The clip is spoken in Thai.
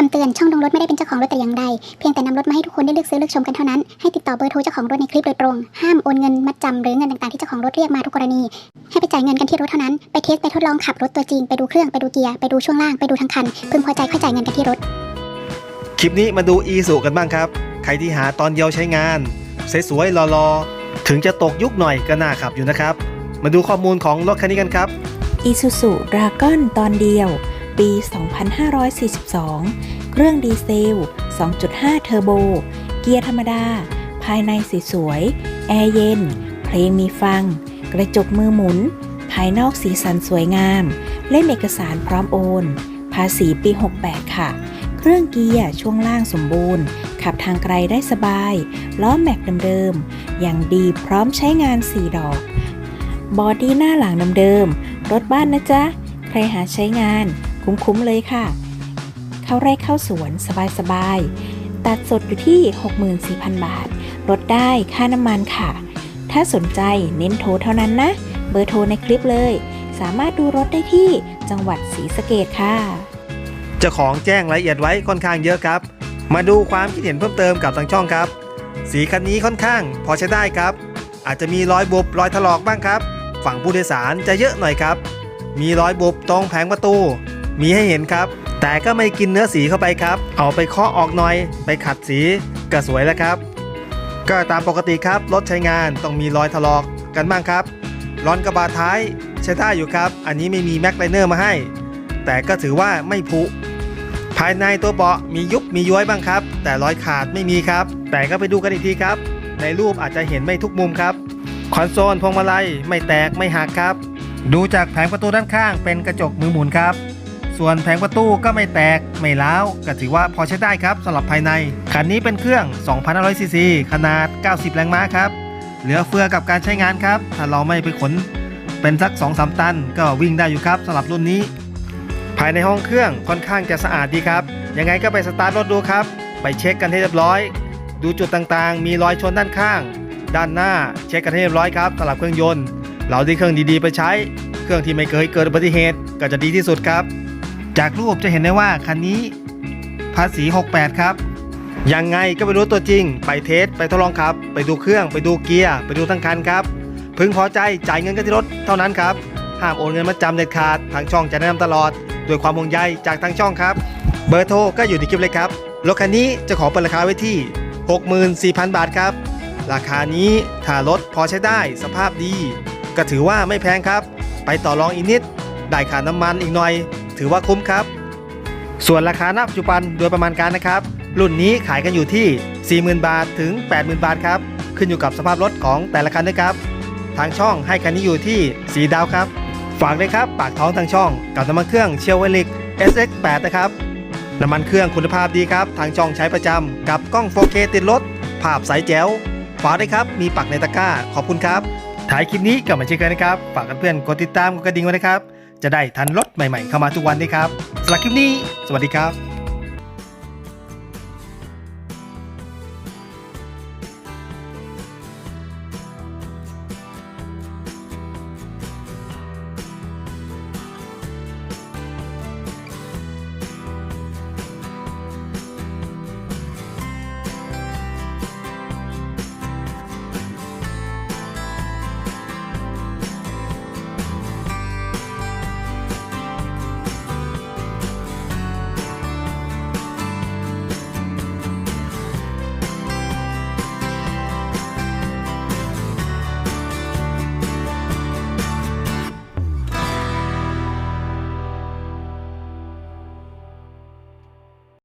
คำเตือนช่องลงรถไม่ได้เป็นเจ้าของรถแต่อย่างใด เพียงแต่นำรถมาให้ทุกคนได้เลือกซื้อเลือกชมกันเท่านั้น ให้ติดต่อเบอร์โทรเจ้าของรถในคลิปโดยตรง ห้ามโอนเงินมัดจำหรือเงินต่างๆที่เจ้าของรถเรียกมาทุกกรณี ให้ไปจ่ายเงินกันที่รถเท่านั้น ไปเทสไปทดลองขับรถตัวจริง ไปดูเครื่องไปดูเกียร์ไปดูช่วงล่างไปดูทั้งคัน พึงพอใจค่อยจ่ายเงินกันที่รถ คลิปนี้มาดูอีสุกันบ้างครับ ใครที่หาตอนเดียวใช้งานสวยๆรอๆถึงจะตกยุคหน่อยก็น่าขับอยู่นะครับ มาดูข้อมูลของรถคันนี้กันครับ Isuzu Dragon ตอนเดียว ปี 2542 เครื่องดีเซล 2.5 เทอร์โบ เกียร์ธรรมดา ภายในสีสวย แอร์เย็น เพลงมีฟัง กระจกมือหมุน ภายนอกสีสันสวยงาม เล่มเอกสารพร้อมโอน ภาษีปี 68 ค่ะ เครื่องเกียร์ช่วงล่างสมบูรณ์ ขับทางไกลได้สบาย ล้อแม็กเดิมๆ อย่างดีพร้อมใช้งาน 4 ดอก บอดี้หน้าหลังเดิมๆรถบ้านนะจ๊ะ ใครหาใช้งาน คุ้มๆเลยค่ะ เข้าไร่เข้าสวนสบายๆ ตัดสดอยู่ที่ 64,000 บาท ลดได้ค่าน้ำมันค่ะ ถ้าสนใจเน้นโทรเท่านั้นนะ เบอร์โทรในคลิปเลย สามารถดูรถได้ที่จังหวัดศรีสะเกดค่ะ เจ้าของแจ้งรายละเอียดไว้ค่อนข้างเยอะครับ มาดูความคิดเห็นเพิ่มเติมกับทางช่องครับ สีคันนี้ค่อนข้างพอใช้ได้ครับ อาจจะมีรอยบุบรอยถลอกบ้างครับ ฝั่งผู้โดยสารจะเยอะหน่อยครับมีรอยบุบตรงแผงประตู มีให้เห็นครับ แต่ก็ไม่กินเนื้อสีเข้าไปครับ เอาไปเคาะออกหน่อย ไปขัดสีก็สวยแล้วครับ ก็ตามปกติครับรถใช้งานต้องมีรอยถลอกกันบ้างครับรอนกระบะท้ายใช้ได้อยู่ครับ อันนี้ไม่มีแม็กไลเนอร์มาให้ แต่ก็ถือว่าไม่ผุภายในตัวเบาะมียุบมีย้อยบ้างครับ แต่รอยขาดไม่มีครับ แต่ก็ไปดูกันอีกทีครับ ในรูปอาจจะเห็นไม่ทุกมุมครับ คอนโซลพวงมาลัยไม่แตกไม่หักครับ ดูจากแผงประตูด้านข้างเป็นกระจกมือหมุนครับ ส่วนแผงประตูก็ไม่แตก ไม่ร้าวก็ถือว่าพอใช้ได้ครับสำหรับภายใน คันนี้เป็นเครื่อง 2,500ซีซีขนาด 90 แรงม้าครับ เหลือเฟือกับการใช้งานครับ ถ้าเราไม่ไปขน เป็นสัก 2-3 ตัน ก็วิ่งได้อยู่ครับสำหรับรุ่นนี้ ภายในห้องเครื่องค่อนข้างจะสะอาดดีครับ ยังไงก็ไปสตาร์ทรถดูครับ ไปเช็คกันให้เรียบร้อย ดูจุดต่างๆ มีรอยชนด้านข้าง ด้านหน้าเช็คกันให้เรียบร้อยครับสำหรับเครื่องยนต์ เราได้เครื่องดีๆ ไปใช้ เครื่องที่ไม่เคยเกิดอุบัติเหตุก็จะดีที่สุดครับ จากรูปจะเห็นได้ว่าคันนี้ภาษี 68 ครับ ยังไงก็ไปรู้ตัวจริง ไปเทส ไปทดลองขับ ไปดูเครื่อง ไปดูเกียร์ ไปดูทั้งคันครับ พึงพอใจจ่ายเงินกันที่รถเท่านั้นครับ ห้ามโอนเงินมาจำเด็ดขาด ทางช่องจะแนะนำตลอด ด้วยความห่วงใยจากทางช่องครับ เบอร์โทรก็อยู่ในคลิปเลยครับ รถคันนี้จะขอเปิดราคาไว้ที่ 64,000 บาทครับ ราคานี้ถ้ารถพอใช้ได้ สภาพดี ก็ถือว่าไม่แพงครับ ไปต่อรองอีกนิด ได้ค่าน้ำมันอีกหน่อย ถือว่าคุ้มครับ ส่วนราคาณปัจจุบันโดยประมาณการนะครับ รุ่นนี้ขายกันอยู่ที่ 40,000 บาทถึง 80,000 บาทครับ ขึ้นอยู่กับสภาพรถของแต่ละคันด้วยครับ ทางช่องให้คันนี้อยู่ที่ 4 ดาวครับ ฝากเลยครับ ปากท้องทางช่อง กับน้ำมันเครื่องเชลเวลิก SX8 นะครับน้ำมันเครื่องคุณภาพดีครับ ทางช่องใช้ประจำกับกล้อง 4K ติดรถภาพใสแจ๋วฝากด้วยครับ มีปักในตะกร้า ขอบคุณครับ ถ่ายคลิปนี้กลับมาเช่นเคยนะครับ ฝากเพื่อนๆกดติดตามกดกระดิ่งไว้นะครับ จะได้ทันรถใหม่ๆ เข้ามาทุกวันด้วยครับสำหรับคลิปนี้ สวัสดีครับ